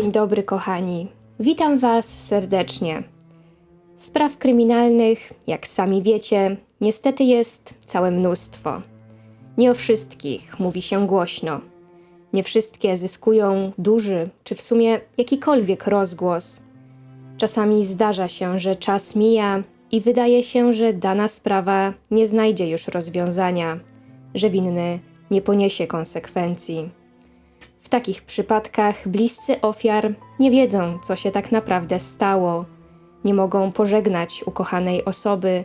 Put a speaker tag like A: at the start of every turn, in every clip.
A: Dzień dobry, kochani. Witam Was serdecznie. Spraw kryminalnych, jak sami wiecie, niestety jest całe mnóstwo. Nie o wszystkich mówi się głośno. Nie wszystkie zyskują duży czy w sumie jakikolwiek rozgłos. Czasami zdarza się, że czas mija i wydaje się, że dana sprawa nie znajdzie już rozwiązania, że winny nie poniesie konsekwencji. Takich przypadkach bliscy ofiar nie wiedzą, co się tak naprawdę stało, nie mogą pożegnać ukochanej osoby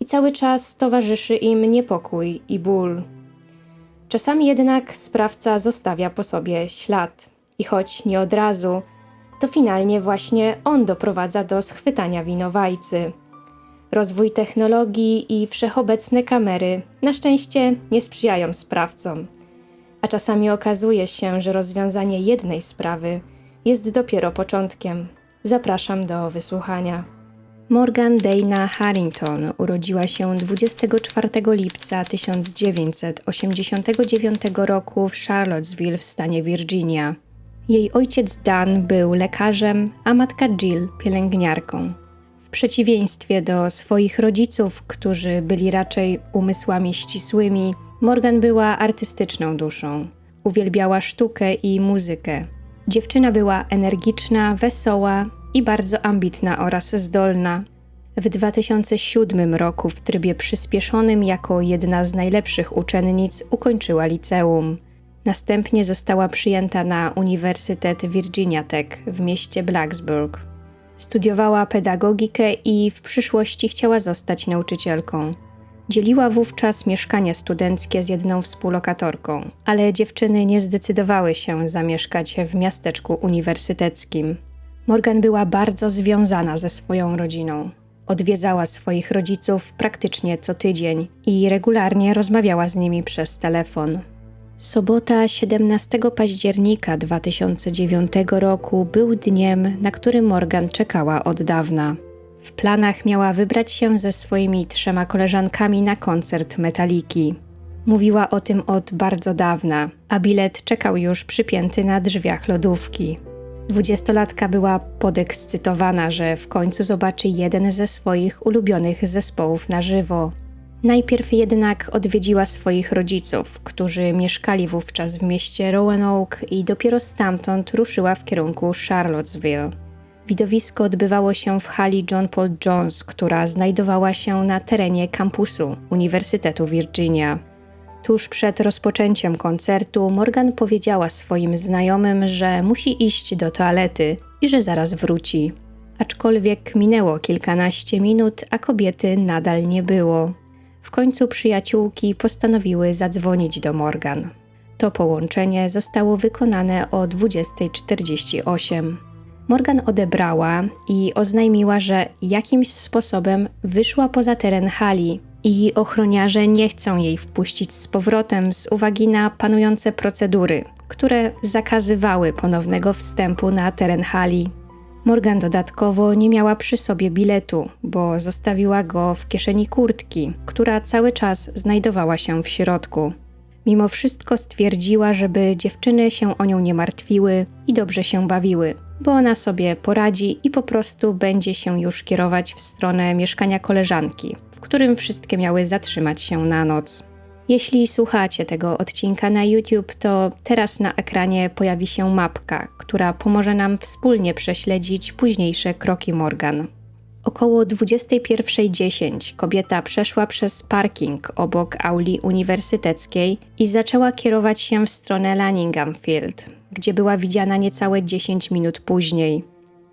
A: i cały czas towarzyszy im niepokój i ból. Czasami jednak sprawca zostawia po sobie ślad i choć nie od razu, to finalnie właśnie on doprowadza do schwytania winowajcy. Rozwój technologii i wszechobecne kamery na szczęście nie sprzyjają sprawcom a czasami okazuje się, że rozwiązanie jednej sprawy jest dopiero początkiem. Zapraszam do wysłuchania. Morgan Dana Harrington urodziła się 24 lipca 1989 roku w Charlottesville w stanie Virginia. Jej ojciec Dan był lekarzem, a matka Jill pielęgniarką. W przeciwieństwie do swoich rodziców, którzy byli raczej umysłami ścisłymi, Morgan była artystyczną duszą. Uwielbiała sztukę i muzykę. Dziewczyna była energiczna, wesoła i bardzo ambitna oraz zdolna. W 2007 roku w trybie przyspieszonym jako jedna z najlepszych uczennic ukończyła liceum. Następnie została przyjęta na Uniwersytet Virginia Tech w mieście Blacksburg. Studiowała pedagogikę i w przyszłości chciała zostać nauczycielką. Dzieliła wówczas mieszkanie studenckie z jedną współlokatorką, ale dziewczyny nie zdecydowały się zamieszkać w miasteczku uniwersyteckim. Morgan była bardzo związana ze swoją rodziną. Odwiedzała swoich rodziców praktycznie co tydzień i regularnie rozmawiała z nimi przez telefon. Sobota 17 października 2009 roku był dniem, na który Morgan czekała od dawna. W planach miała wybrać się ze swoimi trzema koleżankami na koncert Metaliki. Mówiła o tym od bardzo dawna, a bilet czekał już przypięty na drzwiach lodówki. Dwudziestolatka była podekscytowana, że w końcu zobaczy jeden ze swoich ulubionych zespołów na żywo. Najpierw jednak odwiedziła swoich rodziców, którzy mieszkali wówczas w mieście Roanoke i dopiero stamtąd ruszyła w kierunku Charlottesville. Widowisko odbywało się w hali John Paul Jones, która znajdowała się na terenie kampusu Uniwersytetu Virginia. Tuż przed rozpoczęciem koncertu Morgan powiedziała swoim znajomym, że musi iść do toalety i że zaraz wróci. Aczkolwiek minęło kilkanaście minut, a kobiety nadal nie było. W końcu przyjaciółki postanowiły zadzwonić do Morgan. To połączenie zostało wykonane o 20.48. Morgan odebrała i oznajmiła, że jakimś sposobem wyszła poza teren hali i ochroniarze nie chcą jej wpuścić z powrotem z uwagi na panujące procedury, które zakazywały ponownego wstępu na teren hali. Morgan dodatkowo nie miała przy sobie biletu, bo zostawiła go w kieszeni kurtki, która cały czas znajdowała się w środku. Mimo wszystko stwierdziła, żeby dziewczyny się o nią nie martwiły i dobrze się bawiły bo ona sobie poradzi i po prostu będzie się już kierować w stronę mieszkania koleżanki, w którym wszystkie miały zatrzymać się na noc. Jeśli słuchacie tego odcinka na YouTube, to teraz na ekranie pojawi się mapka, która pomoże nam wspólnie prześledzić późniejsze kroki Morgan. Około 21.10 kobieta przeszła przez parking obok auli uniwersyteckiej i zaczęła kierować się w stronę Lanningham Field, gdzie była widziana niecałe 10 minut później.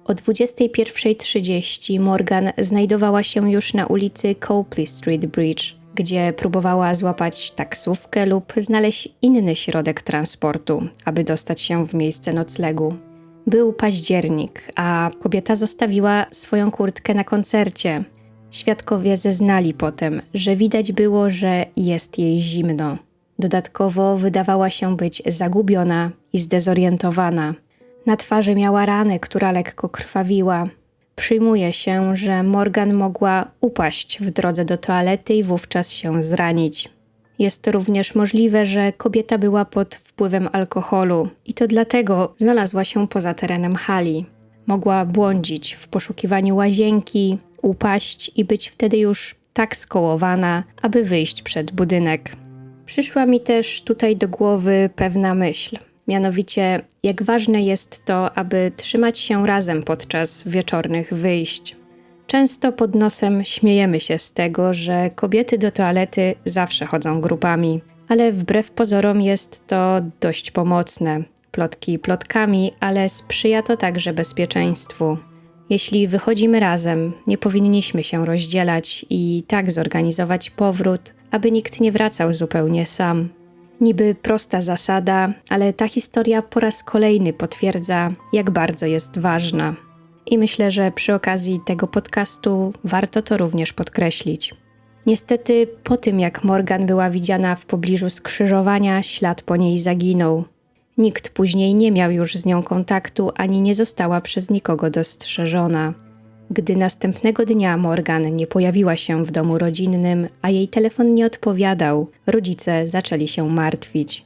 A: O 21.30 Morgan znajdowała się już na ulicy Copley Street Bridge, gdzie próbowała złapać taksówkę lub znaleźć inny środek transportu, aby dostać się w miejsce noclegu. Był październik, a kobieta zostawiła swoją kurtkę na koncercie. Świadkowie zeznali potem, że widać było, że jest jej zimno. Dodatkowo wydawała się być zagubiona i zdezorientowana. Na twarzy miała ranę, która lekko krwawiła. Przyjmuje się, że Morgan mogła upaść w drodze do toalety i wówczas się zranić. Jest również możliwe, że kobieta była pod wpływem alkoholu i to dlatego znalazła się poza terenem hali. Mogła błądzić w poszukiwaniu łazienki, upaść i być wtedy już tak skołowana, aby wyjść przed budynek. Przyszła mi też tutaj do głowy pewna myśl. Mianowicie, jak ważne jest to, aby trzymać się razem podczas wieczornych wyjść. Często pod nosem śmiejemy się z tego, że kobiety do toalety zawsze chodzą grupami, ale wbrew pozorom jest to dość pomocne. Plotki plotkami, ale sprzyja to także bezpieczeństwu. Jeśli wychodzimy razem, nie powinniśmy się rozdzielać i tak zorganizować powrót, aby nikt nie wracał zupełnie sam. Niby prosta zasada, ale ta historia po raz kolejny potwierdza, jak bardzo jest ważna. I myślę, że przy okazji tego podcastu warto to również podkreślić. Niestety, po tym jak Morgan była widziana w pobliżu skrzyżowania, ślad po niej zaginął. Nikt później nie miał już z nią kontaktu ani nie została przez nikogo dostrzeżona. Gdy następnego dnia Morgan nie pojawiła się w domu rodzinnym, a jej telefon nie odpowiadał, rodzice zaczęli się martwić.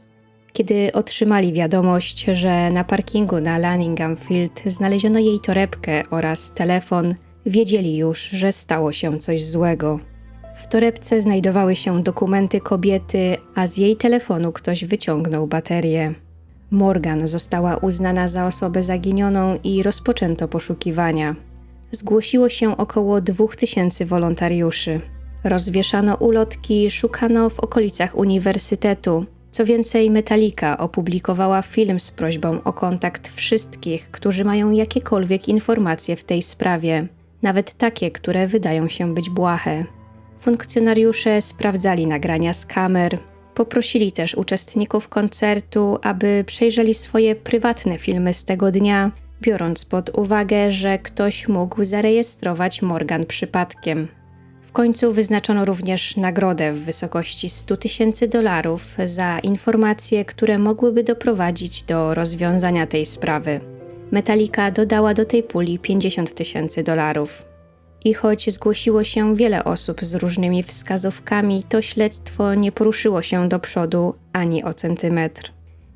A: Kiedy otrzymali wiadomość, że na parkingu na Lanningham Field znaleziono jej torebkę oraz telefon, wiedzieli już, że stało się coś złego. W torebce znajdowały się dokumenty kobiety, a z jej telefonu ktoś wyciągnął baterię. Morgan została uznana za osobę zaginioną i rozpoczęto poszukiwania. Zgłosiło się około 2000 wolontariuszy. Rozwieszano ulotki, szukano w okolicach uniwersytetu. Co więcej, Metallica opublikowała film z prośbą o kontakt wszystkich, którzy mają jakiekolwiek informacje w tej sprawie, nawet takie, które wydają się być błahe. Funkcjonariusze sprawdzali nagrania z kamer, Poprosili też uczestników koncertu, aby przejrzeli swoje prywatne filmy z tego dnia, biorąc pod uwagę, że ktoś mógł zarejestrować Morgan przypadkiem. W końcu wyznaczono również nagrodę w wysokości 100 tysięcy dolarów za informacje, które mogłyby doprowadzić do rozwiązania tej sprawy. Metallica dodała do tej puli 50 tysięcy dolarów. I choć zgłosiło się wiele osób z różnymi wskazówkami, to śledztwo nie poruszyło się do przodu ani o centymetr.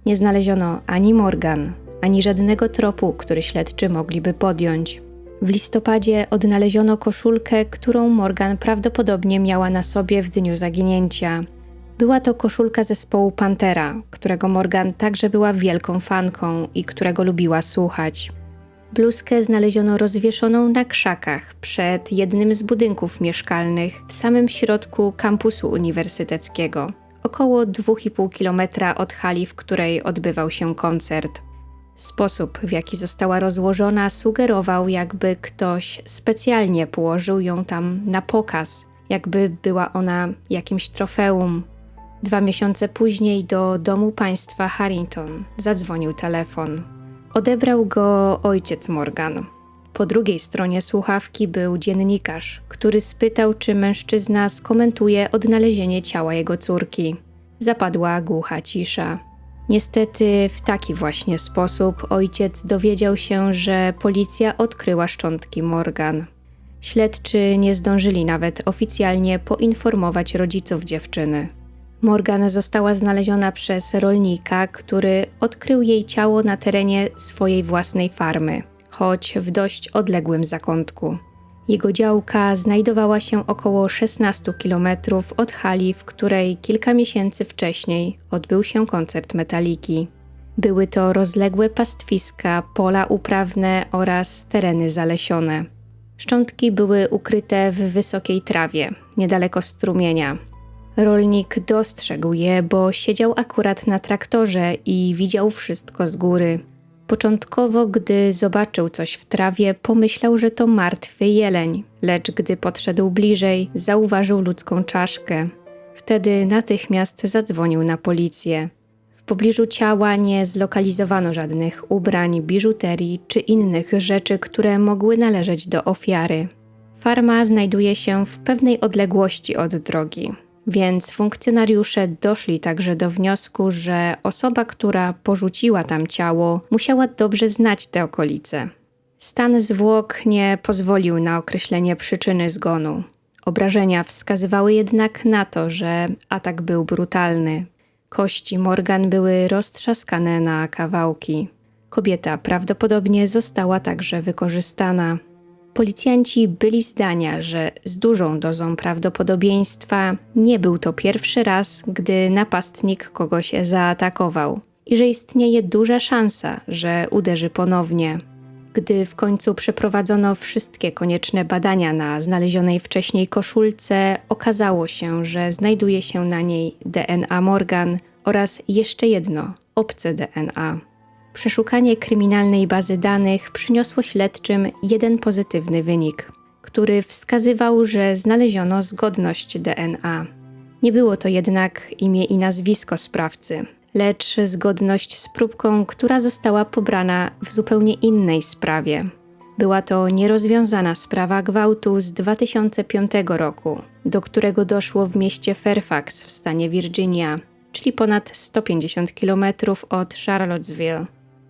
A: Nie znaleziono ani Morgan, ani żadnego tropu, który śledczy mogliby podjąć. W listopadzie odnaleziono koszulkę, którą Morgan prawdopodobnie miała na sobie w dniu zaginięcia. Była to koszulka zespołu Pantera, którego Morgan także była wielką fanką i którego lubiła słuchać. Bluzkę znaleziono rozwieszoną na krzakach przed jednym z budynków mieszkalnych w samym środku kampusu uniwersyteckiego, około 2,5 km od hali, w której odbywał się koncert. Sposób, w jaki została rozłożona, sugerował, jakby ktoś specjalnie położył ją tam na pokaz, jakby była ona jakimś trofeum. Dwa miesiące później do domu państwa Harrington zadzwonił telefon. Odebrał go ojciec Morgan. Po drugiej stronie słuchawki był dziennikarz, który spytał, czy mężczyzna skomentuje odnalezienie ciała jego córki. Zapadła głucha cisza. Niestety, w taki właśnie sposób ojciec dowiedział się, że policja odkryła szczątki Morgan. Śledczy nie zdążyli nawet oficjalnie poinformować rodziców dziewczyny. Morgan została znaleziona przez rolnika, który odkrył jej ciało na terenie swojej własnej farmy, choć w dość odległym zakątku. Jego działka znajdowała się około 16 km od hali, w której kilka miesięcy wcześniej odbył się koncert metaliki. Były to rozległe pastwiska, pola uprawne oraz tereny zalesione. Szczątki były ukryte w wysokiej trawie, niedaleko strumienia, Rolnik dostrzegł je, bo siedział akurat na traktorze i widział wszystko z góry. Początkowo, gdy zobaczył coś w trawie, pomyślał, że to martwy jeleń, lecz gdy podszedł bliżej, zauważył ludzką czaszkę. Wtedy natychmiast zadzwonił na policję. W pobliżu ciała nie zlokalizowano żadnych ubrań, biżuterii czy innych rzeczy, które mogły należeć do ofiary. Farma znajduje się w pewnej odległości od drogi. Więc funkcjonariusze doszli także do wniosku, że osoba, która porzuciła tam ciało, musiała dobrze znać te okolice. Stan zwłok nie pozwolił na określenie przyczyny zgonu. Obrażenia wskazywały jednak na to, że atak był brutalny. Kości Morgan były roztrzaskane na kawałki. Kobieta prawdopodobnie została także wykorzystana. Policjanci byli zdania, że z dużą dozą prawdopodobieństwa nie był to pierwszy raz, gdy napastnik kogoś zaatakował i że istnieje duża szansa, że uderzy ponownie. Gdy w końcu przeprowadzono wszystkie konieczne badania na znalezionej wcześniej koszulce, okazało się, że znajduje się na niej DNA Morgan oraz jeszcze jedno obce DNA. Przeszukanie kryminalnej bazy danych przyniosło śledczym jeden pozytywny wynik, który wskazywał, że znaleziono zgodność DNA. Nie było to jednak imię i nazwisko sprawcy, lecz zgodność z próbką, która została pobrana w zupełnie innej sprawie. Była to nierozwiązana sprawa gwałtu z 2005 roku, do którego doszło w mieście Fairfax w stanie Virginia, czyli ponad 150 km od Charlottesville.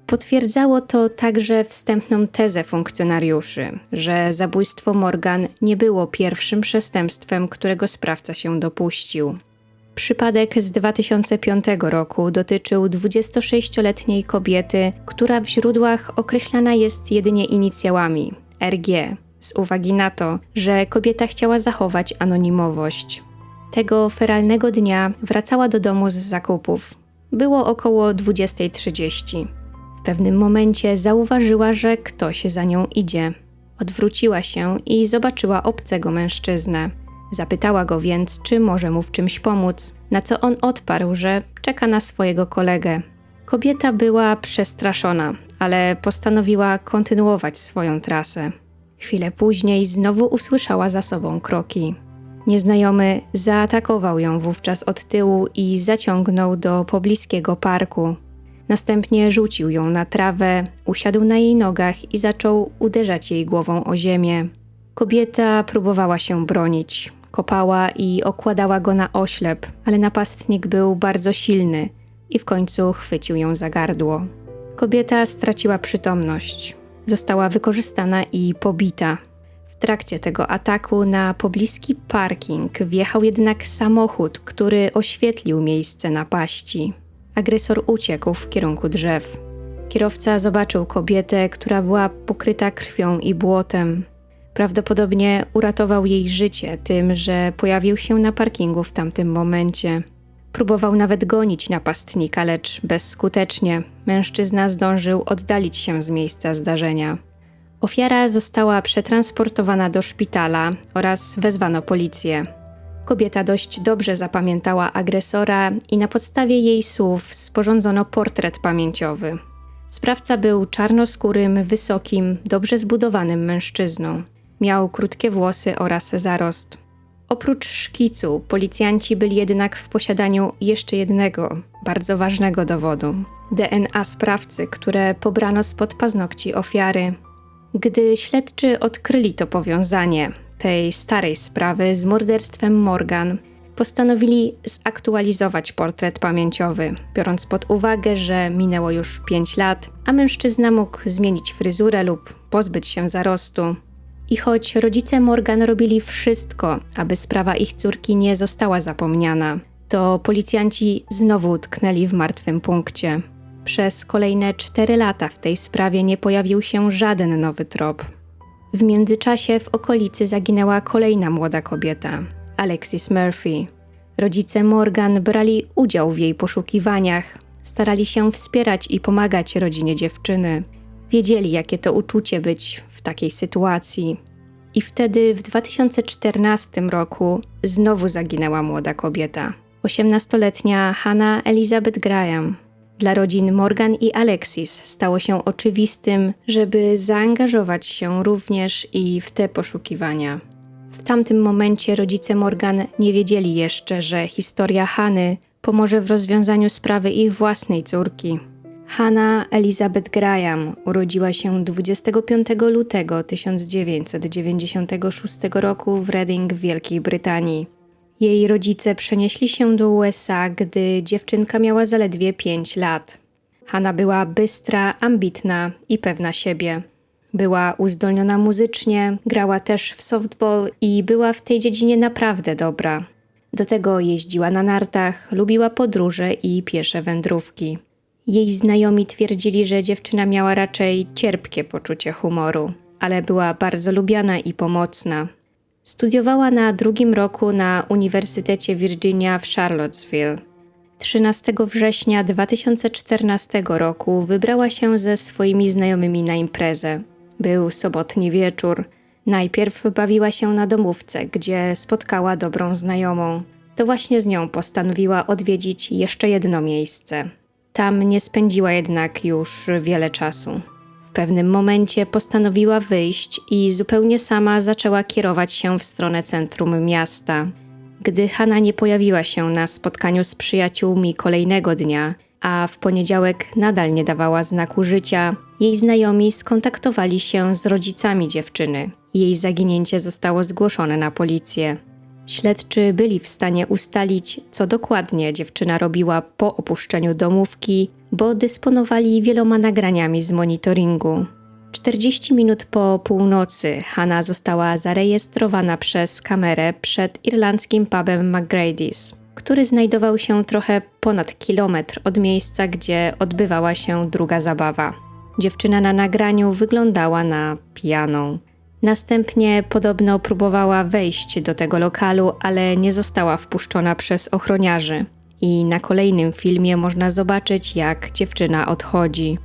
A: Potwierdzało to także wstępną tezę funkcjonariuszy, że zabójstwo Morgan nie było pierwszym przestępstwem, którego sprawca się dopuścił. Przypadek z 2005 roku dotyczył 26-letniej kobiety, która w źródłach określana jest jedynie inicjałami RG, z uwagi na to, że kobieta chciała zachować anonimowość. Tego feralnego dnia wracała do domu z zakupów. Było około 20.30. W pewnym momencie zauważyła, że ktoś za nią idzie. Odwróciła się i zobaczyła obcego mężczyznę. Zapytała go więc, czy może mu w czymś pomóc, na co on odparł, że czeka na swojego kolegę. Kobieta była przestraszona, ale postanowiła kontynuować swoją trasę. Chwilę później znowu usłyszała za sobą kroki. Nieznajomy zaatakował ją wówczas od tyłu i zaciągnął do pobliskiego parku. Następnie rzucił ją na trawę, usiadł na jej nogach i zaczął uderzać jej głową o ziemię. Kobieta próbowała się bronić. Kopała i okładała go na oślep, ale napastnik był bardzo silny i w końcu chwycił ją za gardło. Kobieta straciła przytomność. Została wykorzystana i pobita. W trakcie tego ataku na pobliski parking wjechał jednak samochód, który oświetlił miejsce napaści. Agresor uciekł w kierunku drzew. Kierowca zobaczył kobietę, która była pokryta krwią i błotem. Prawdopodobnie uratował jej życie tym, że pojawił się na parkingu w tamtym momencie. Próbował nawet gonić napastnika, lecz bezskutecznie. Mężczyzna zdążył oddalić się z miejsca zdarzenia. Ofiara została przetransportowana do szpitala oraz wezwano policję. Kobieta dość dobrze zapamiętała agresora i na podstawie jej słów sporządzono portret pamięciowy. Sprawca był czarnoskórym, wysokim, dobrze zbudowanym mężczyzną. Miał krótkie włosy oraz zarost. Oprócz szkicu, policjanci byli jednak w posiadaniu jeszcze jednego, bardzo ważnego dowodu DNA sprawcy, które pobrano spod paznokci ofiary. Gdy śledczy odkryli to powiązanie tej starej sprawy z morderstwem Morgan, postanowili zaktualizować portret pamięciowy, biorąc pod uwagę, że minęło już 5 lat, a mężczyzna mógł zmienić fryzurę lub pozbyć się zarostu. I choć rodzice Morgan robili wszystko, aby sprawa ich córki nie została zapomniana, to policjanci znowu utknęli w martwym punkcie. Przez kolejne cztery lata w tej sprawie nie pojawił się żaden nowy trop. W międzyczasie w okolicy zaginęła kolejna młoda kobieta, Alexis Murphy. Rodzice Morgan brali udział w jej poszukiwaniach, starali się wspierać i pomagać rodzinie dziewczyny. Wiedzieli, jakie to uczucie być w takiej sytuacji. I wtedy w 2014 roku znowu zaginęła młoda kobieta. 18-letnia Hannah Elizabeth Graham. Dla rodzin Morgan i Alexis stało się oczywistym, żeby zaangażować się również i w te poszukiwania. W tamtym momencie rodzice Morgan nie wiedzieli jeszcze, że historia Hany pomoże w rozwiązaniu sprawy ich własnej córki. Hannah Elizabeth Graham urodziła się 25 lutego 1996 roku w Reading w Wielkiej Brytanii. Jej rodzice przenieśli się do USA, gdy dziewczynka miała zaledwie 5 lat. Hanna była bystra, ambitna i pewna siebie. Była uzdolniona muzycznie, grała też w softball i była w tej dziedzinie naprawdę dobra. Do tego jeździła na nartach, lubiła podróże i piesze wędrówki. Jej znajomi twierdzili, że dziewczyna miała raczej cierpkie poczucie humoru, ale była bardzo lubiana i pomocna. Studiowała na drugim roku na Uniwersytecie Virginia w Charlottesville. 13 września 2014 roku wybrała się ze swoimi znajomymi na imprezę. Był sobotni wieczór. Najpierw bawiła się na domówce, gdzie spotkała dobrą znajomą. To właśnie z nią postanowiła odwiedzić jeszcze jedno miejsce. Tam nie spędziła jednak już wiele czasu. Pewnym momencie postanowiła wyjść i zupełnie sama zaczęła kierować się w stronę centrum miasta. Gdy Hanna nie pojawiła się na spotkaniu z przyjaciółmi kolejnego dnia, a w poniedziałek nadal nie dawała znaku życia, jej znajomi skontaktowali się z rodzicami dziewczyny. Jej zaginięcie zostało zgłoszone na policję. Śledczy byli w stanie ustalić, co dokładnie dziewczyna robiła po opuszczeniu domówki, bo dysponowali wieloma nagraniami z monitoringu. 40 minut po północy Hanna została zarejestrowana przez kamerę przed irlandzkim pubem McGrady's, który znajdował się trochę ponad kilometr od miejsca, gdzie odbywała się druga zabawa. Dziewczyna na nagraniu wyglądała na pijaną. Następnie podobno próbowała wejść do tego lokalu, ale nie została wpuszczona przez ochroniarzy. I na kolejnym filmie można zobaczyć, jak dziewczyna odchodzi.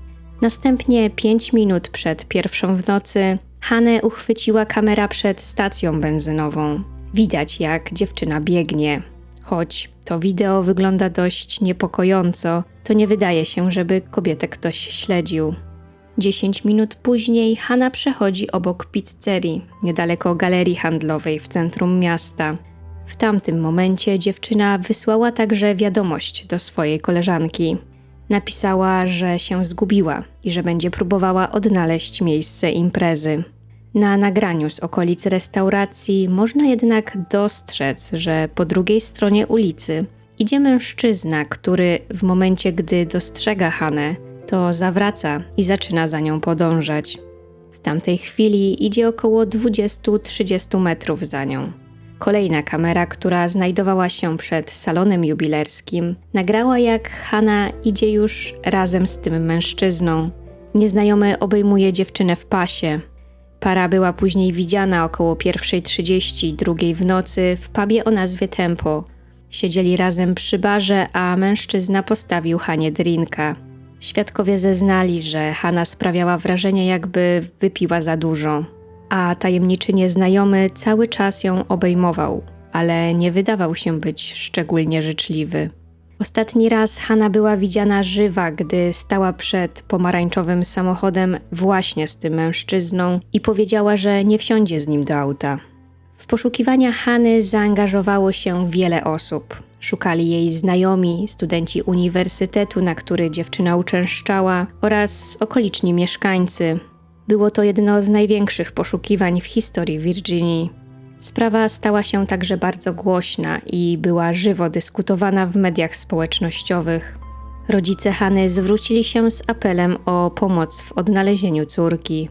A: Następnie, pięć minut przed pierwszą w nocy, Hanę uchwyciła kamera przed stacją benzynową. Widać, jak dziewczyna biegnie. Choć to wideo wygląda dość niepokojąco, to nie wydaje się, żeby kobietę ktoś śledził. 10 minut później Hanna przechodzi obok pizzerii, niedaleko galerii handlowej w centrum miasta. W tamtym momencie dziewczyna wysłała także wiadomość do swojej koleżanki. Napisała, że się zgubiła i że będzie próbowała odnaleźć miejsce imprezy. Na nagraniu z okolic restauracji można jednak dostrzec, że po drugiej stronie ulicy idzie mężczyzna, który w momencie, gdy dostrzega Hanę, to zawraca i zaczyna za nią podążać. W tamtej chwili idzie około 20-30 metrów za nią. Kolejna kamera, która znajdowała się przed salonem jubilerskim, nagrała jak Hanna idzie już razem z tym mężczyzną. Nieznajomy obejmuje dziewczynę w pasie. Para była później widziana około 1.30, drugiej w nocy w pubie o nazwie Tempo. Siedzieli razem przy barze, a mężczyzna postawił Hanie drinka. Świadkowie zeznali, że Hanna sprawiała wrażenie, jakby wypiła za dużo, a tajemniczy nieznajomy cały czas ją obejmował, ale nie wydawał się być szczególnie życzliwy. Ostatni raz Hanna była widziana żywa, gdy stała przed pomarańczowym samochodem właśnie z tym mężczyzną i powiedziała, że nie wsiądzie z nim do auta. W poszukiwania Hany zaangażowało się wiele osób. Szukali jej znajomi, studenci uniwersytetu, na który dziewczyna uczęszczała, oraz okoliczni mieszkańcy. Było to jedno z największych poszukiwań w historii Virginii. Sprawa stała się także bardzo głośna i była żywo dyskutowana w mediach społecznościowych. Rodzice Hany zwrócili się z apelem o pomoc w odnalezieniu córki.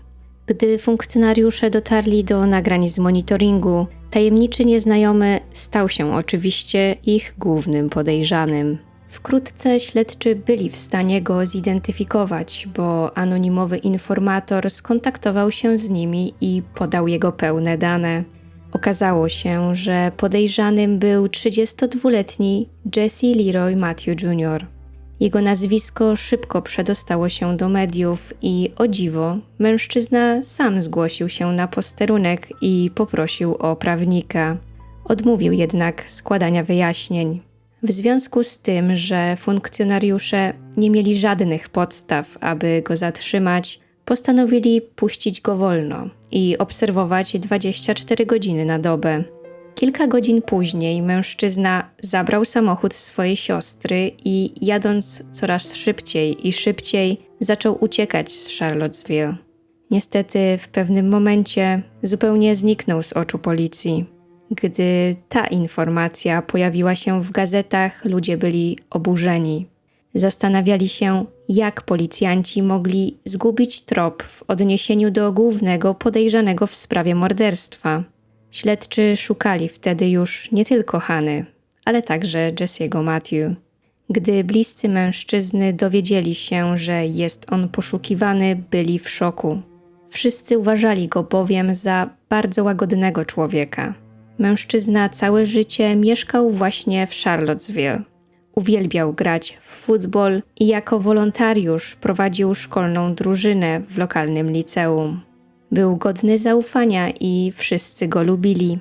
A: Gdy funkcjonariusze dotarli do nagrań z monitoringu, tajemniczy nieznajomy stał się oczywiście ich głównym podejrzanym. Wkrótce śledczy byli w stanie go zidentyfikować, bo anonimowy informator skontaktował się z nimi i podał jego pełne dane. Okazało się, że podejrzanym był 32-letni Jesse Leroy Matthew Jr. Jego nazwisko szybko przedostało się do mediów i o dziwo, mężczyzna sam zgłosił się na posterunek i poprosił o prawnika. Odmówił jednak składania wyjaśnień. W związku z tym, że funkcjonariusze nie mieli żadnych podstaw, aby go zatrzymać, postanowili puścić go wolno i obserwować 24 godziny na dobę. Kilka godzin później mężczyzna zabrał samochód swojej siostry i jadąc coraz szybciej i szybciej zaczął uciekać z Charlottesville. Niestety w pewnym momencie zupełnie zniknął z oczu policji. Gdy ta informacja pojawiła się w gazetach, ludzie byli oburzeni. Zastanawiali się, jak policjanci mogli zgubić trop w odniesieniu do głównego podejrzanego w sprawie morderstwa. Śledczy szukali wtedy już nie tylko Hany, ale także Jesse'ego Matthew. Gdy bliscy mężczyzny dowiedzieli się, że jest on poszukiwany, byli w szoku. Wszyscy uważali go bowiem za bardzo łagodnego człowieka. Mężczyzna całe życie mieszkał właśnie w Charlottesville. Uwielbiał grać w futbol i jako wolontariusz prowadził szkolną drużynę w lokalnym liceum. Był godny zaufania i wszyscy go lubili.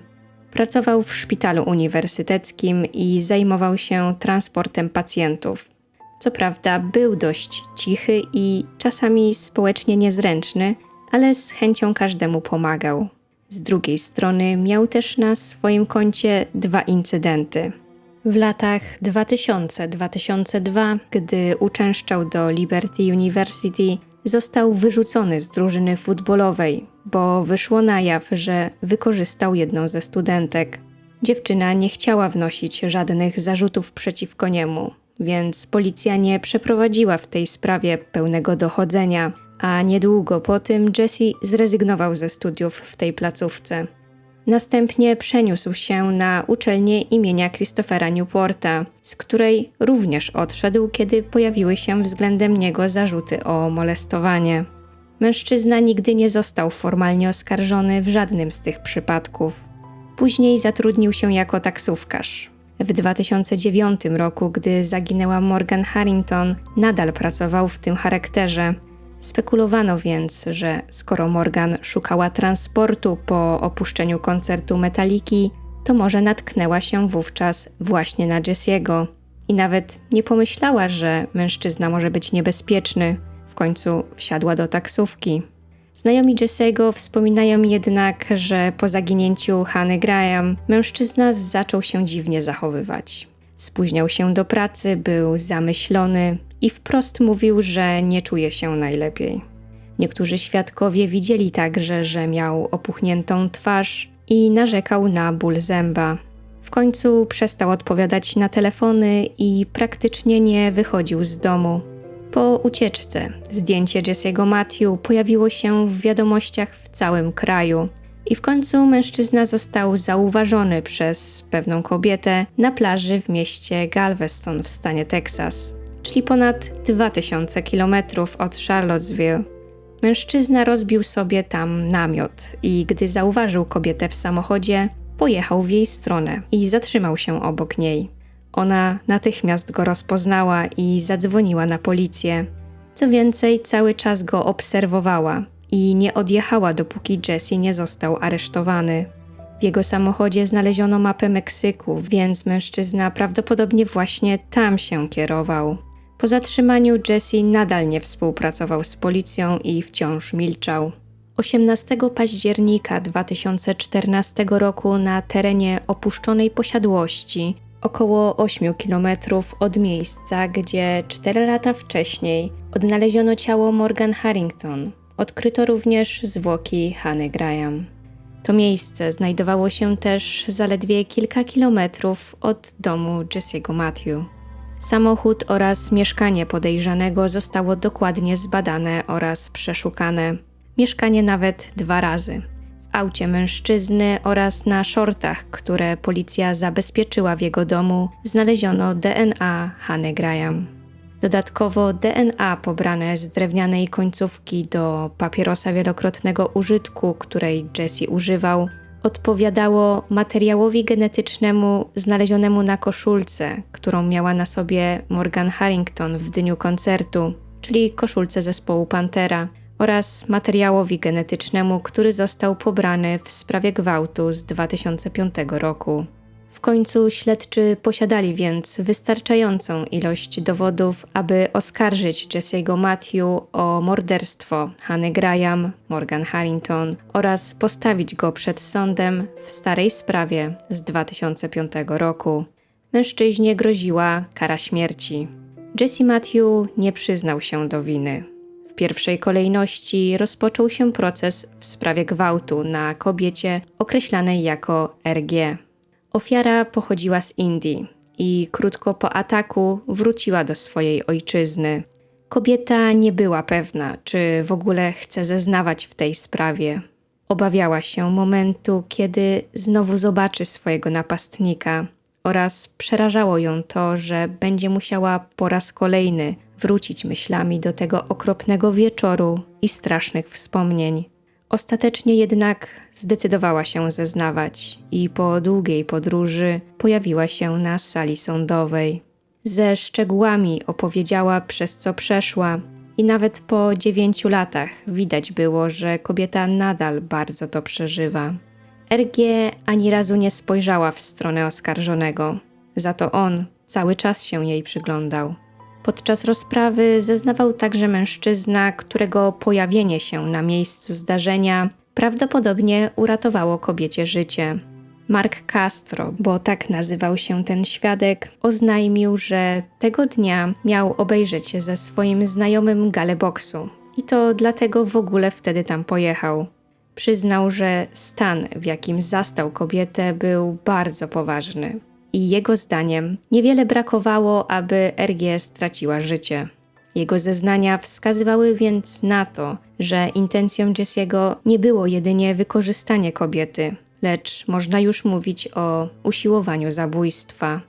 A: Pracował w szpitalu uniwersyteckim i zajmował się transportem pacjentów. Co prawda, był dość cichy i czasami społecznie niezręczny, ale z chęcią każdemu pomagał. Z drugiej strony miał też na swoim koncie dwa incydenty. W latach 2000-2002, gdy uczęszczał do Liberty University, został wyrzucony z drużyny futbolowej, bo wyszło na jaw, że wykorzystał jedną ze studentek. Dziewczyna nie chciała wnosić żadnych zarzutów przeciwko niemu, więc policja nie przeprowadziła w tej sprawie pełnego dochodzenia, a niedługo po tym Jesse zrezygnował ze studiów w tej placówce. Następnie przeniósł się na uczelnię imienia Christophera Newporta, z której również odszedł, kiedy pojawiły się względem niego zarzuty o molestowanie. Mężczyzna nigdy nie został formalnie oskarżony w żadnym z tych przypadków. Później zatrudnił się jako taksówkarz. W 2009 roku, gdy zaginęła Morgan Harrington, nadal pracował w tym charakterze – Spekulowano więc, że skoro Morgan szukała transportu po opuszczeniu koncertu Metaliki, to może natknęła się wówczas właśnie na Jesse'ego i nawet nie pomyślała, że mężczyzna może być niebezpieczny. W końcu wsiadła do taksówki. Znajomi Jesse'ego wspominają jednak, że po zaginięciu Hany Graham mężczyzna zaczął się dziwnie zachowywać. Spóźniał się do pracy, był zamyślony, i wprost mówił, że nie czuje się najlepiej. Niektórzy świadkowie widzieli także, że miał opuchniętą twarz i narzekał na ból zęba. W końcu przestał odpowiadać na telefony i praktycznie nie wychodził z domu. Po ucieczce zdjęcie Jesse'ego Matthew pojawiło się w wiadomościach w całym kraju. I w końcu mężczyzna został zauważony przez pewną kobietę na plaży w mieście Galveston w stanie Teksas czyli ponad 2000 km od Charlottesville. Mężczyzna rozbił sobie tam namiot i gdy zauważył kobietę w samochodzie, pojechał w jej stronę i zatrzymał się obok niej. Ona natychmiast go rozpoznała i zadzwoniła na policję. Co więcej, cały czas go obserwowała i nie odjechała, dopóki Jesse nie został aresztowany. W jego samochodzie znaleziono mapę Meksyku, więc mężczyzna prawdopodobnie właśnie tam się kierował. Po zatrzymaniu Jesse nadal nie współpracował z policją i wciąż milczał. 18 października 2014 roku na terenie opuszczonej posiadłości, około 8 km od miejsca, gdzie 4 lata wcześniej odnaleziono ciało Morgan Harrington, odkryto również zwłoki Hany Graham. To miejsce znajdowało się też zaledwie kilka kilometrów od domu Jesse'ego Matthew. Samochód oraz mieszkanie podejrzanego zostało dokładnie zbadane oraz przeszukane. Mieszkanie nawet dwa razy. W aucie mężczyzny oraz na shortach, które policja zabezpieczyła w jego domu, znaleziono DNA Hany Graham. Dodatkowo DNA pobrane z drewnianej końcówki do papierosa wielokrotnego użytku, której Jesse używał, odpowiadało materiałowi genetycznemu znalezionemu na koszulce, którą miała na sobie Morgan Harrington w dniu koncertu, czyli koszulce zespołu Pantera, oraz materiałowi genetycznemu, który został pobrany w sprawie gwałtu z 2005 roku. W końcu śledczy posiadali więc wystarczającą ilość dowodów, aby oskarżyć Jesse'ego Matthew o morderstwo Hany Graham, Morgan Harrington oraz postawić go przed sądem w starej sprawie z 2005 roku. Mężczyźnie groziła kara śmierci. Jesse Matthew nie przyznał się do winy. W pierwszej kolejności rozpoczął się proces w sprawie gwałtu na kobiecie określanej jako RG. Ofiara pochodziła z Indii i krótko po ataku wróciła do swojej ojczyzny. Kobieta nie była pewna, czy w ogóle chce zeznawać w tej sprawie. Obawiała się momentu, kiedy znowu zobaczy swojego napastnika, oraz przerażało ją to, że będzie musiała po raz kolejny wrócić myślami do tego okropnego wieczoru i strasznych wspomnień. Ostatecznie jednak zdecydowała się zeznawać i po długiej podróży pojawiła się na sali sądowej. Ze szczegółami opowiedziała, przez co przeszła, i nawet po dziewięciu latach widać było, że kobieta nadal bardzo to przeżywa. RG ani razu nie spojrzała w stronę oskarżonego, za to on cały czas się jej przyglądał. Podczas rozprawy zeznawał także mężczyzna, którego pojawienie się na miejscu zdarzenia prawdopodobnie uratowało kobiecie życie. Mark Castro, bo tak nazywał się ten świadek, oznajmił, że tego dnia miał obejrzeć ze swoim znajomym galeboksu i to dlatego w ogóle wtedy tam pojechał. Przyznał, że stan, w jakim zastał kobietę, był bardzo poważny i jego zdaniem niewiele brakowało, aby RG straciła życie. Jego zeznania wskazywały więc na to, że intencją Jesse'ego nie było jedynie wykorzystanie kobiety, lecz można już mówić o usiłowaniu zabójstwa.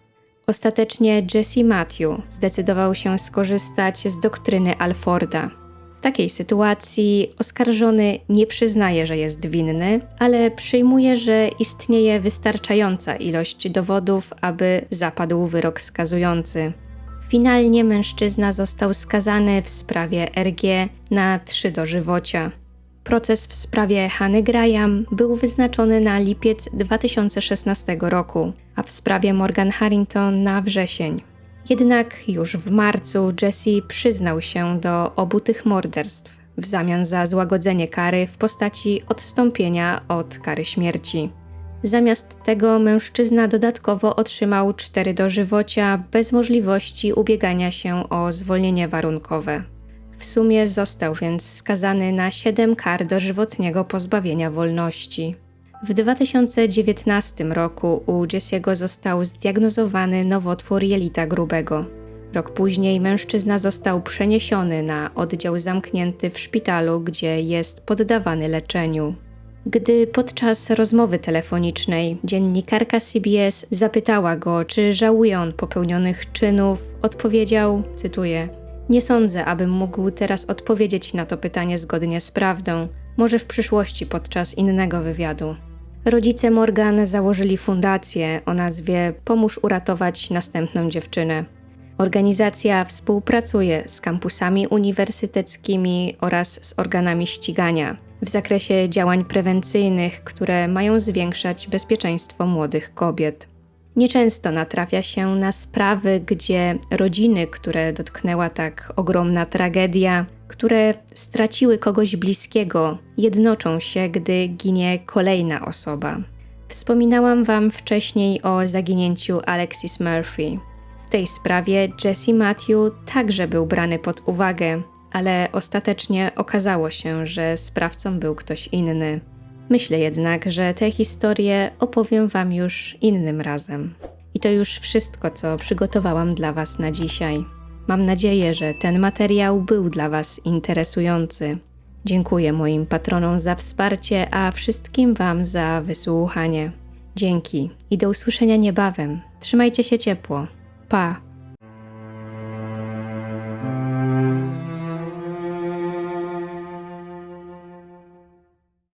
A: Ostatecznie Jesse Matthew zdecydował się skorzystać z doktryny Alforda. W takiej sytuacji oskarżony nie przyznaje, że jest winny, ale przyjmuje, że istnieje wystarczająca ilość dowodów, aby zapadł wyrok skazujący. Finalnie mężczyzna został skazany w sprawie RG na trzy dożywocia. Proces w sprawie Hany Graham był wyznaczony na lipiec 2016 roku, a w sprawie Morgan Harrington na wrzesień. Jednak już w marcu Jesse przyznał się do obu tych morderstw w zamian za złagodzenie kary w postaci odstąpienia od kary śmierci. Zamiast tego mężczyzna dodatkowo otrzymał cztery dożywocia bez możliwości ubiegania się o zwolnienie warunkowe. W sumie został więc skazany na siedem kar dożywotniego pozbawienia wolności. W 2019 roku u Jesse'ego został zdiagnozowany nowotwór jelita grubego. Rok później mężczyzna został przeniesiony na oddział zamknięty w szpitalu, gdzie jest poddawany leczeniu. Gdy podczas rozmowy telefonicznej dziennikarka CBS zapytała go, czy żałuje on popełnionych czynów, odpowiedział, cytuję: Nie sądzę, abym mógł teraz odpowiedzieć na to pytanie zgodnie z prawdą, może w przyszłości podczas innego wywiadu. Rodzice Morgan założyli fundację o nazwie Pomóż uratować następną dziewczynę. Organizacja współpracuje z kampusami uniwersyteckimi oraz z organami ścigania w zakresie działań prewencyjnych, które mają zwiększać bezpieczeństwo młodych kobiet. Nieczęsto natrafia się na sprawy, gdzie rodziny, które dotknęła tak ogromna tragedia, które straciły kogoś bliskiego, jednoczą się, gdy ginie kolejna osoba. Wspominałam Wam wcześniej o zaginięciu Alexis Murphy. W tej sprawie Jesse Matthew także był brany pod uwagę, ale ostatecznie okazało się, że sprawcą był ktoś inny. Myślę jednak, że tę historię opowiem Wam już innym razem. I to już wszystko, co przygotowałam dla Was na dzisiaj. Mam nadzieję, że ten materiał był dla Was interesujący. Dziękuję moim patronom za wsparcie, a wszystkim Wam za wysłuchanie. Dzięki i do usłyszenia niebawem. Trzymajcie się ciepło. Pa!